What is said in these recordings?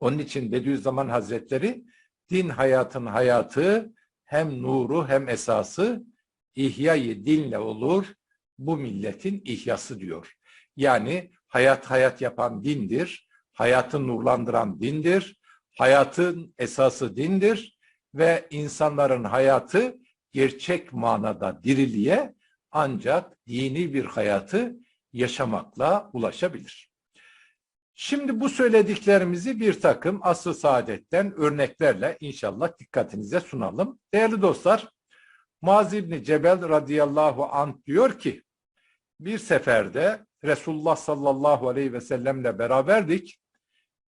Onun için Bediüzzaman Hazretleri din hayatın hayatı hem nuru hem esası ihyayı dinle olur bu milletin ihyası diyor. Yani hayat hayat yapan dindir, hayatı nurlandıran dindir, hayatın esası dindir ve insanların hayatı gerçek manada diriliğe ancak dini bir hayatı yaşamakla ulaşabilir. Şimdi bu söylediklerimizi bir takım asıl saadetten örneklerle inşallah dikkatinize sunalım. Değerli dostlar, Muaz İbni Cebel radıyallahu anh diyor ki, bir seferde Resulullah sallallahu aleyhi ve sellemle beraberdik.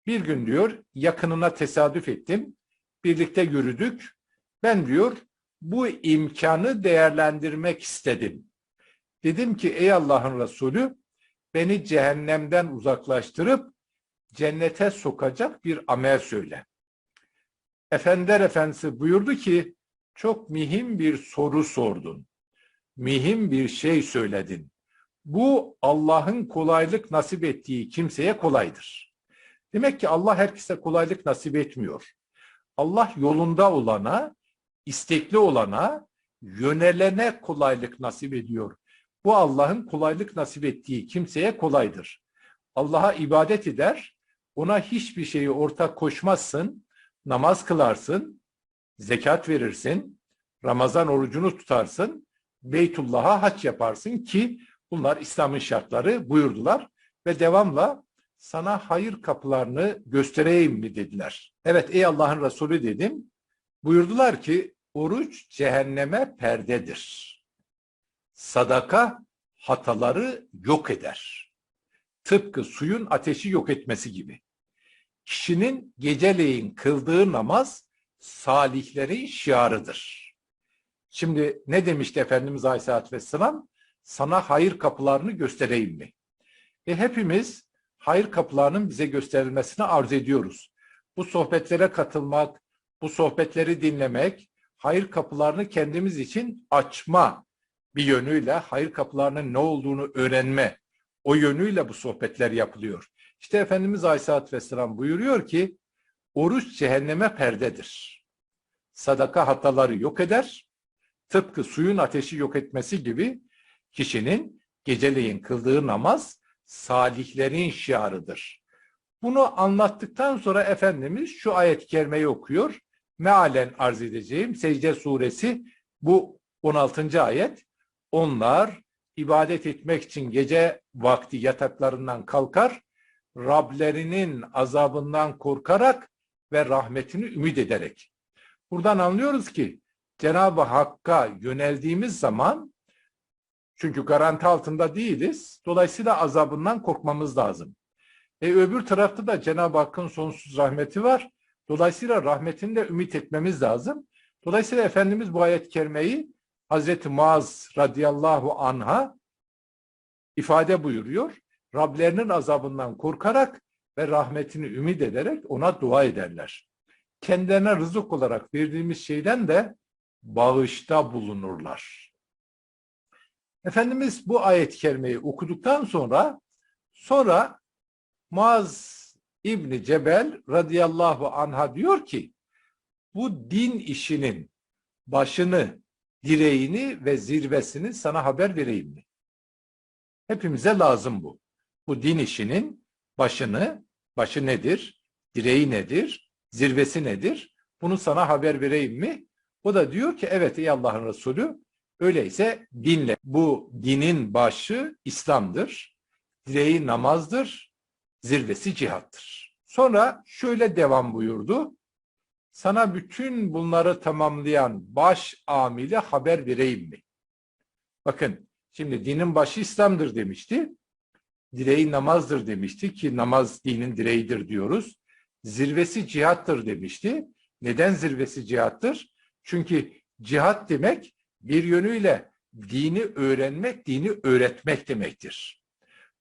Bir gün diyor yakınına tesadüf ettim. Birlikte yürüdük. Ben diyor bu imkanı değerlendirmek istedim. Dedim ki ey Allah'ın Resulü beni cehennemden uzaklaştırıp cennete sokacak bir amel söyle. Efender Efendisi buyurdu ki çok mühim bir soru sordun. Mühim bir şey söyledin. Bu Allah'ın kolaylık nasip ettiği kimseye kolaydır. Demek ki Allah herkese kolaylık nasip etmiyor. Allah yolunda olana, istekli olana, yönelene kolaylık nasip ediyor. Bu Allah'ın kolaylık nasip ettiği kimseye kolaydır. Allah'a ibadet eder, ona hiçbir şeyi ortak koşmazsın, namaz kılarsın, zekat verirsin, Ramazan orucunu tutarsın, Beytullah'a haç yaparsın ki bunlar İslam'ın şartları buyurdular ve devamla sana hayır kapılarını göstereyim mi dediler. Evet ey Allah'ın Resulü dedim. Buyurdular ki oruç cehenneme perdedir. Sadaka hataları yok eder. Tıpkı suyun ateşi yok etmesi gibi. Kişinin geceleyin kıldığı namaz salihlerin şiarıdır. Şimdi ne demişti Efendimiz Aleyhisselatü Vesselam? Sana hayır kapılarını göstereyim mi? E hepimiz hayır kapılarının bize gösterilmesini arzu ediyoruz. Bu sohbetlere katılmak, bu sohbetleri dinlemek, hayır kapılarını kendimiz için açma bir yönüyle hayır kapılarının ne olduğunu öğrenme, o yönüyle bu sohbetler yapılıyor. İşte Efendimiz Aleyhisselatü Vesselam buyuruyor ki, oruç cehenneme perdedir. Sadaka hataları yok eder, tıpkı suyun ateşi yok etmesi gibi kişinin geceleyin kıldığı namaz salihlerin şiarıdır. Bunu anlattıktan sonra Efendimiz şu ayet-i kerimeyi okuyor. Mealen arz edeceğim. Secde suresi bu 16. ayet. Onlar ibadet etmek için gece vakti yataklarından kalkar, Rablerinin azabından korkarak ve rahmetini ümit ederek. Buradan anlıyoruz ki Cenab-ı Hakk'a yöneldiğimiz zaman çünkü garanti altında değiliz. Dolayısıyla azabından korkmamız lazım. E öbür tarafta da Cenab-ı Hakk'ın sonsuz rahmeti var. Dolayısıyla rahmetini de ümit etmemiz lazım. Dolayısıyla Efendimiz bu ayet-i kerimeyi Hazreti Muaz radıyallahu anha ifade buyuruyor. Rablerinin azabından korkarak ve rahmetini ümit ederek ona dua ederler. Kendilerine rızık olarak verdiğimiz şeyden de bağışta bulunurlar. Efendimiz bu ayet-i kerimeyi okuduktan sonra sonra Muaz İbni Cebel radıyallahu anha diyor ki bu din işinin başını direğini ve zirvesini sana haber vereyim mi? Hepimize lazım bu. Bu din işinin başını, başı nedir? Direği nedir? Zirvesi nedir? Bunu sana haber vereyim mi? O da diyor ki evet ey Allah'ın Resulü öyleyse dinle. Bu dinin başı İslam'dır. Direği namazdır. Zirvesi cihattır. Sonra şöyle devam buyurdu sana bütün bunları tamamlayan baş amile haber vereyim mi? Bakın şimdi dinin başı İslam'dır demişti. Direği namazdır demişti ki namaz dinin direğidir diyoruz. Zirvesi cihattır demişti. Neden zirvesi cihattır? Çünkü cihat demek bir yönüyle dini öğrenmek, dini öğretmek demektir.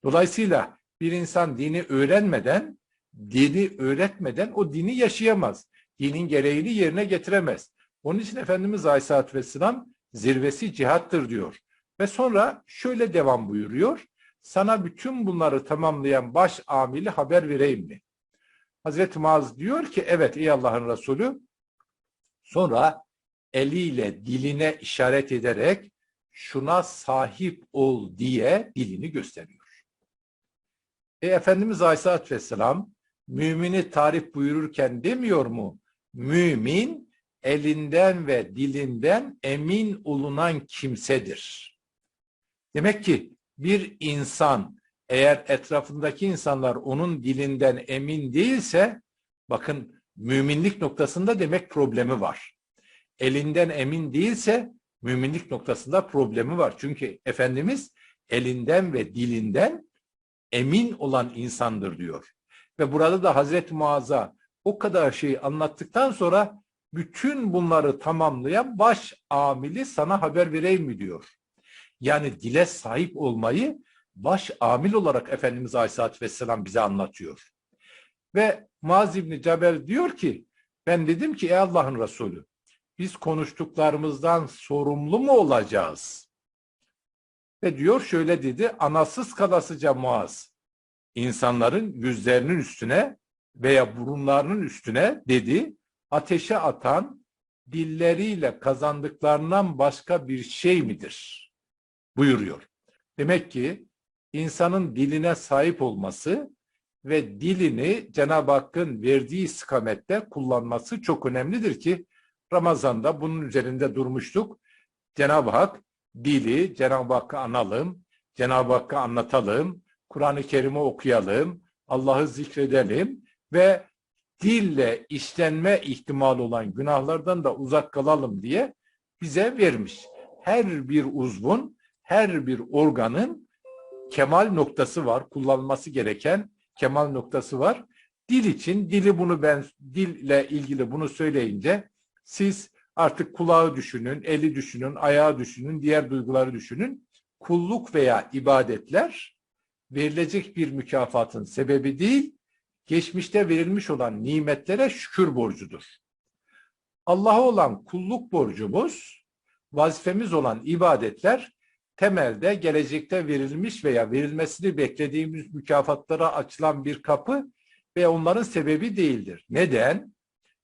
Dolayısıyla bir insan dini öğrenmeden, dini öğretmeden o dini yaşayamaz dinin gereğini yerine getiremez. Onun için Efendimiz Aleyhisselatü Vesselam zirvesi cihattır diyor. Ve sonra şöyle devam buyuruyor. Sana bütün bunları tamamlayan baş amili haber vereyim mi? Hazreti Muaz diyor ki evet ey Allah'ın Resulü sonra eliyle diline işaret ederek şuna sahip ol diye dilini gösteriyor. E Efendimiz Aleyhisselatü Vesselam mümini tarif buyururken demiyor mu? Mümin elinden ve dilinden emin olunan kimsedir. Demek ki bir insan eğer etrafındaki insanlar onun dilinden emin değilse bakın müminlik noktasında demek problemi var. Elinden emin değilse müminlik noktasında problemi var. Çünkü Efendimiz elinden ve dilinden emin olan insandır diyor. Ve burada da Hazreti Muaz'a o kadar şeyi anlattıktan sonra bütün bunları tamamlayan baş amili sana haber vereyim mi diyor. Yani dile sahip olmayı baş amil olarak Efendimiz Aleyhisselatü Vesselam bize anlatıyor. Ve Muaz İbni Cebel diyor ki ben dedim ki ey Allah'ın Resulü biz konuştuklarımızdan sorumlu mu olacağız? Ve diyor şöyle dedi anasız kalasıca Muaz insanların yüzlerinin üstüne veya burunlarının üstüne dedi ateşe atan dilleriyle kazandıklarından başka bir şey midir? buyuruyor. Demek ki insanın diline sahip olması ve dilini Cenab-ı Hakk'ın verdiği istikamette kullanması çok önemlidir ki Ramazan'da bunun üzerinde durmuştuk. Cenab-ı Hak dili Cenab-ı Hakk'ı analım, Cenab-ı Hakk'ı anlatalım, Kur'an-ı Kerim'i okuyalım, Allah'ı zikredelim ve dille işlenme ihtimali olan günahlardan da uzak kalalım diye bize vermiş. Her bir uzvun, her bir organın kemal noktası var, kullanılması gereken kemal noktası var. Dil için, dili bunu ben, dille ilgili bunu söyleyince siz artık kulağı düşünün, eli düşünün, ayağı düşünün, diğer duyguları düşünün. Kulluk veya ibadetler verilecek bir mükafatın sebebi değil, geçmişte verilmiş olan nimetlere şükür borcudur. Allah'a olan kulluk borcumuz, vazifemiz olan ibadetler temelde gelecekte verilmiş veya verilmesini beklediğimiz mükafatlara açılan bir kapı ve onların sebebi değildir. Neden?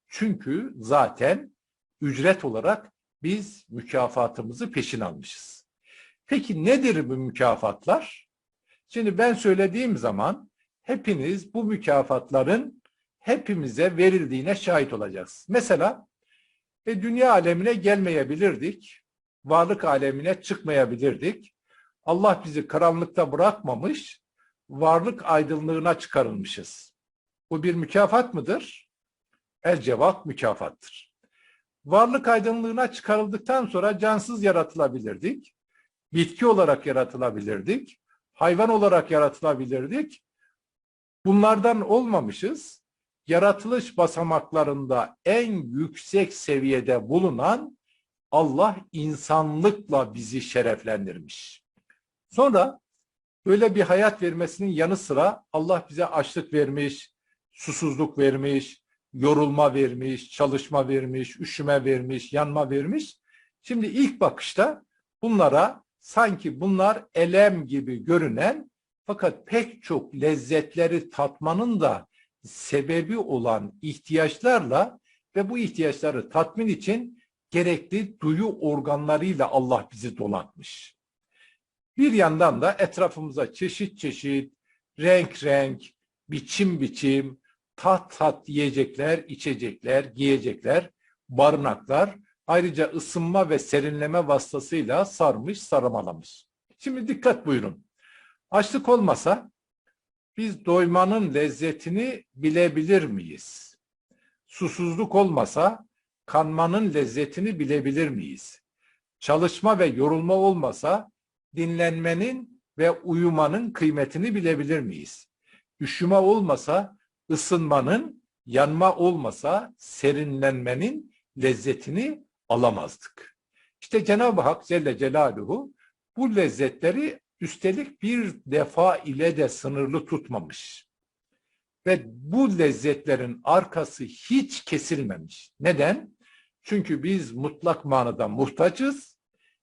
Çünkü zaten ücret olarak biz mükafatımızı peşin almışız. Peki nedir bu mükafatlar? Şimdi ben söylediğim zaman hepiniz bu mükafatların hepimize verildiğine şahit olacağız. Mesela e, dünya alemine gelmeyebilirdik, varlık alemine çıkmayabilirdik. Allah bizi karanlıkta bırakmamış, varlık aydınlığına çıkarılmışız. Bu bir mükafat mıdır? El cevap mükafattır. Varlık aydınlığına çıkarıldıktan sonra cansız yaratılabilirdik. Bitki olarak yaratılabilirdik. Hayvan olarak yaratılabilirdik. Bunlardan olmamışız. Yaratılış basamaklarında en yüksek seviyede bulunan Allah insanlıkla bizi şereflendirmiş. Sonra böyle bir hayat vermesinin yanı sıra Allah bize açlık vermiş, susuzluk vermiş, yorulma vermiş, çalışma vermiş, üşüme vermiş, yanma vermiş. Şimdi ilk bakışta bunlara sanki bunlar elem gibi görünen fakat pek çok lezzetleri tatmanın da sebebi olan ihtiyaçlarla ve bu ihtiyaçları tatmin için gerekli duyu organlarıyla Allah bizi donatmış. Bir yandan da etrafımıza çeşit çeşit, renk renk, biçim biçim, tat tat yiyecekler, içecekler, giyecekler, barınaklar, ayrıca ısınma ve serinleme vasıtasıyla sarmış, sarmalamış. Şimdi dikkat buyurun. Açlık olmasa biz doymanın lezzetini bilebilir miyiz? Susuzluk olmasa kanmanın lezzetini bilebilir miyiz? Çalışma ve yorulma olmasa dinlenmenin ve uyumanın kıymetini bilebilir miyiz? Üşüme olmasa ısınmanın, yanma olmasa serinlenmenin lezzetini alamazdık. İşte Cenab-ı Hak Celle Celaluhu bu lezzetleri üstelik bir defa ile de sınırlı tutmamış. Ve bu lezzetlerin arkası hiç kesilmemiş. Neden? Çünkü biz mutlak manada muhtaçız,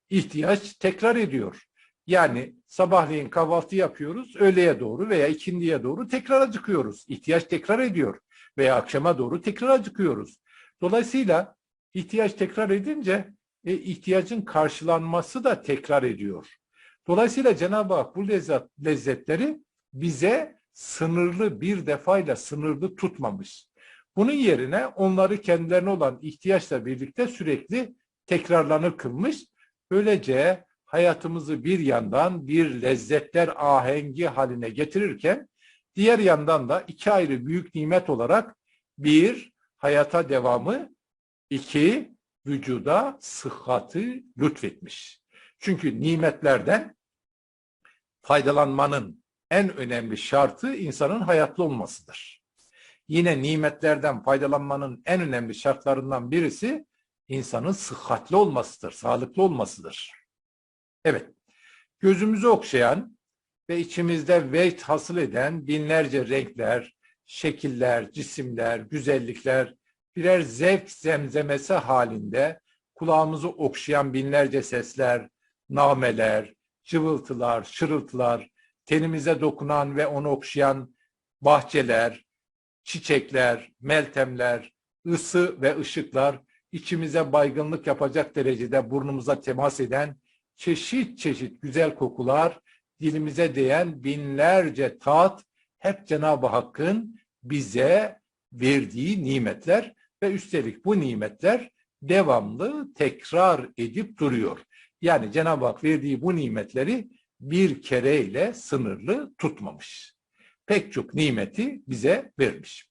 ihtiyaç tekrar ediyor. Yani sabahleyin kahvaltı yapıyoruz, öğleye doğru veya ikindiye doğru tekrar acıkıyoruz. İhtiyaç tekrar ediyor. veya akşama doğru tekrar acıkıyoruz. Dolayısıyla ihtiyaç tekrar edince e, ihtiyacın karşılanması da tekrar ediyor. Dolayısıyla Cenab-ı Hak bu lezzet, lezzetleri bize sınırlı bir defayla sınırlı tutmamış. Bunun yerine onları kendilerine olan ihtiyaçla birlikte sürekli tekrarlanır kılmış. Böylece hayatımızı bir yandan bir lezzetler ahengi haline getirirken diğer yandan da iki ayrı büyük nimet olarak bir hayata devamı, iki vücuda sıhhatı lütfetmiş. Çünkü nimetlerden faydalanmanın en önemli şartı insanın hayatlı olmasıdır. Yine nimetlerden faydalanmanın en önemli şartlarından birisi insanın sıhhatli olmasıdır, sağlıklı olmasıdır. Evet, gözümüzü okşayan ve içimizde veyt hasıl eden binlerce renkler, şekiller, cisimler, güzellikler birer zevk zemzemesi halinde kulağımızı okşayan binlerce sesler, nameler, cıvıltılar, şırıltılar, tenimize dokunan ve onu okşayan bahçeler, çiçekler, meltemler, ısı ve ışıklar içimize baygınlık yapacak derecede burnumuza temas eden çeşit çeşit güzel kokular, dilimize değen binlerce tat hep Cenab-ı Hakk'ın bize verdiği nimetler ve üstelik bu nimetler devamlı tekrar edip duruyor. Yani Cenab-ı Hak verdiği bu nimetleri bir kereyle sınırlı tutmamış. Pek çok nimeti bize vermiş.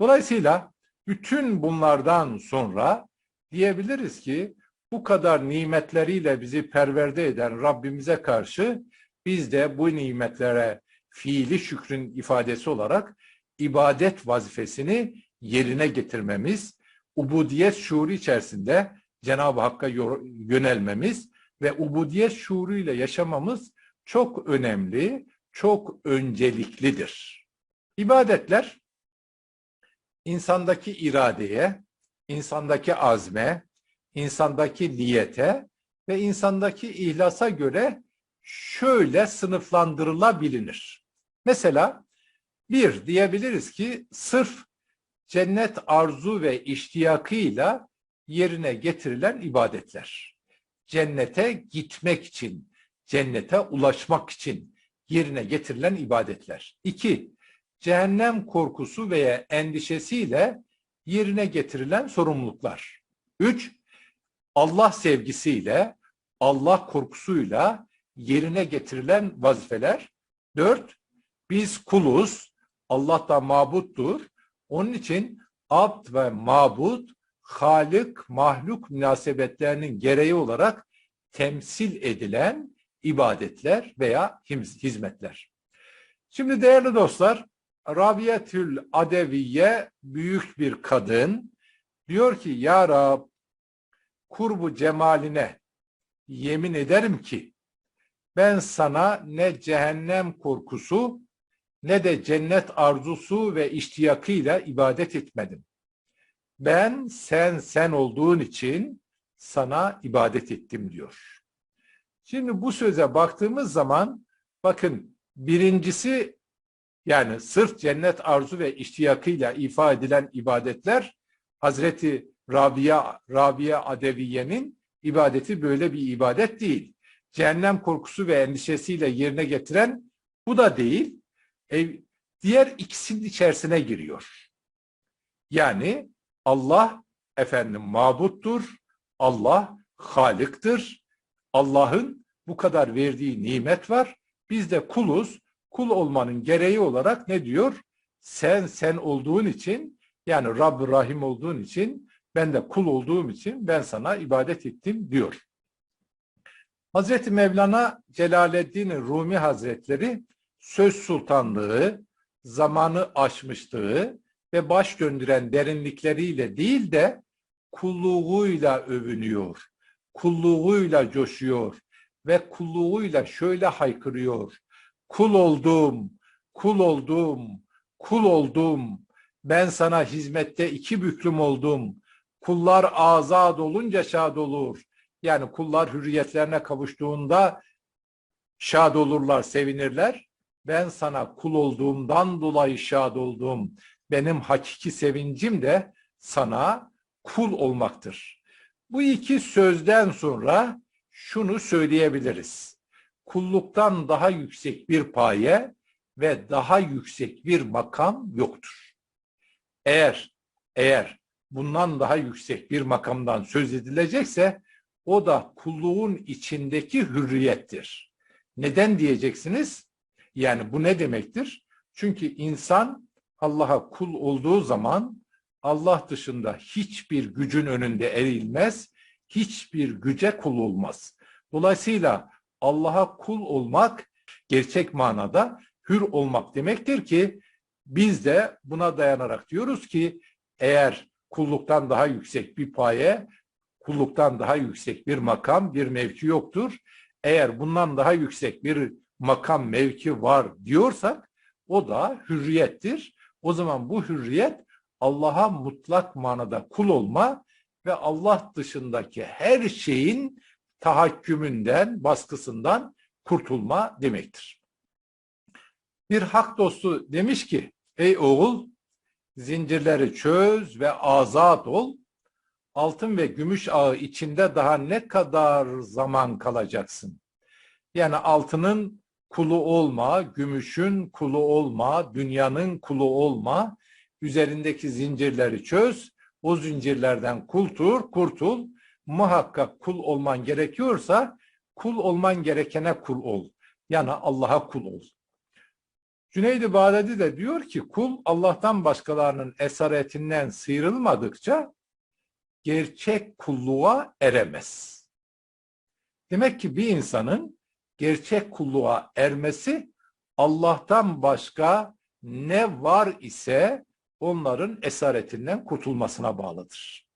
Dolayısıyla bütün bunlardan sonra diyebiliriz ki bu kadar nimetleriyle bizi perverde eden Rabbimize karşı biz de bu nimetlere fiili şükrün ifadesi olarak ibadet vazifesini yerine getirmemiz, ubudiyet şuuru içerisinde Cenab-ı Hakk'a yönelmemiz ve ubudiyet şuuruyla yaşamamız çok önemli, çok önceliklidir. İbadetler insandaki iradeye, insandaki azme, insandaki niyete ve insandaki ihlasa göre şöyle sınıflandırılabilir. Mesela bir diyebiliriz ki sırf cennet arzu ve iştiyakıyla yerine getirilen ibadetler. Cennete gitmek için, cennete ulaşmak için yerine getirilen ibadetler. İki, cehennem korkusu veya endişesiyle yerine getirilen sorumluluklar. Üç, Allah sevgisiyle, Allah korkusuyla yerine getirilen vazifeler. Dört, biz kuluz, Allah da mabuttur. Onun için abd ve mabut, halik, mahluk münasebetlerinin gereği olarak temsil edilen ibadetler veya hizmetler. Şimdi değerli dostlar, Rabiyetül Adeviye büyük bir kadın diyor ki Ya Rab kurbu cemaline yemin ederim ki ben sana ne cehennem korkusu ne de cennet arzusu ve iştiyakıyla ibadet etmedim. Ben sen sen olduğun için sana ibadet ettim diyor. Şimdi bu söze baktığımız zaman bakın birincisi yani sırf cennet arzu ve iştiyakıyla ifa edilen ibadetler Hazreti Rabia, Rabia Adeviye'nin ibadeti böyle bir ibadet değil. Cehennem korkusu ve endişesiyle yerine getiren bu da değil. E, diğer ikisinin içerisine giriyor. Yani Allah efendim mabuttur, Allah haliktir, Allah'ın bu kadar verdiği nimet var. Biz de kuluz. Kul olmanın gereği olarak ne diyor? Sen sen olduğun için yani Rabb Rahim olduğun için ben de kul olduğum için ben sana ibadet ettim diyor. Hazreti Mevlana Celaleddin Rumi Hazretleri söz sultanlığı, zamanı aşmışlığı ve baş döndüren derinlikleriyle değil de kulluğuyla övünüyor kulluğuyla coşuyor ve kulluğuyla şöyle haykırıyor. Kul oldum, kul oldum, kul oldum. Ben sana hizmette iki büklüm oldum. Kullar azad olunca şad olur. Yani kullar hürriyetlerine kavuştuğunda şad olurlar, sevinirler. Ben sana kul olduğumdan dolayı şad oldum. Benim hakiki sevincim de sana kul olmaktır. Bu iki sözden sonra şunu söyleyebiliriz. Kulluktan daha yüksek bir paye ve daha yüksek bir makam yoktur. Eğer eğer bundan daha yüksek bir makamdan söz edilecekse o da kulluğun içindeki hürriyettir. Neden diyeceksiniz? Yani bu ne demektir? Çünkü insan Allah'a kul olduğu zaman Allah dışında hiçbir gücün önünde eğilmez, hiçbir güce kul olmaz. Dolayısıyla Allah'a kul olmak gerçek manada hür olmak demektir ki biz de buna dayanarak diyoruz ki eğer kulluktan daha yüksek bir paye, kulluktan daha yüksek bir makam, bir mevki yoktur. Eğer bundan daha yüksek bir makam, mevki var diyorsak o da hürriyettir. O zaman bu hürriyet Allah'a mutlak manada kul olma ve Allah dışındaki her şeyin tahakkümünden, baskısından kurtulma demektir. Bir hak dostu demiş ki, ey oğul zincirleri çöz ve azat ol. Altın ve gümüş ağı içinde daha ne kadar zaman kalacaksın? Yani altının kulu olma, gümüşün kulu olma, dünyanın kulu olma, üzerindeki zincirleri çöz, o zincirlerden kultur, kurtul. Muhakkak kul olman gerekiyorsa kul olman gerekene kul ol. Yani Allah'a kul ol. Cüneyd-i Bağdadi de diyor ki kul Allah'tan başkalarının esaretinden sıyrılmadıkça gerçek kulluğa eremez. Demek ki bir insanın gerçek kulluğa ermesi Allah'tan başka ne var ise onların esaretinden kurtulmasına bağlıdır.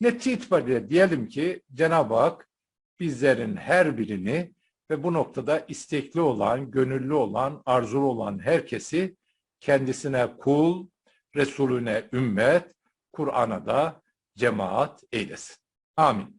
Netice itibariyle diyelim ki Cenab-ı Hak bizlerin her birini ve bu noktada istekli olan, gönüllü olan, arzulu olan herkesi kendisine kul, Resulüne ümmet, Kur'an'a da cemaat eylesin. Amin.